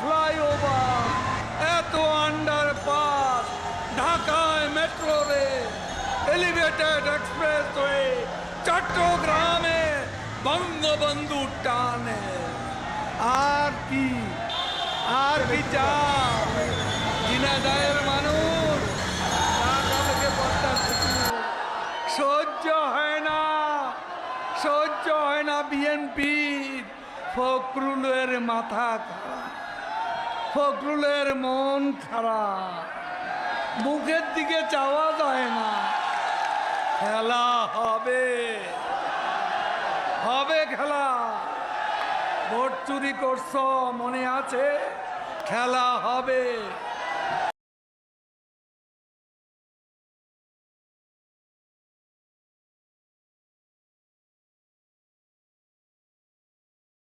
Flyover, এত underpass ঢাকায় metro rail elevated expressway চট্টগ্রামে বঙ্গবন্ধু টানে। আর কি আর কি ঝিনাইদহের মানুষ সহ্য হয় না, সহ্য হয় না বিএনপি। ফখরুলের মাথা খারাপ। ফখরুলের মন খারাপ। মুখের দিকে চাওয়া যায় না। খেলা হবে। হবে খেলা। ভোট চুরি করছ, মনে আছে? খেলা হবে।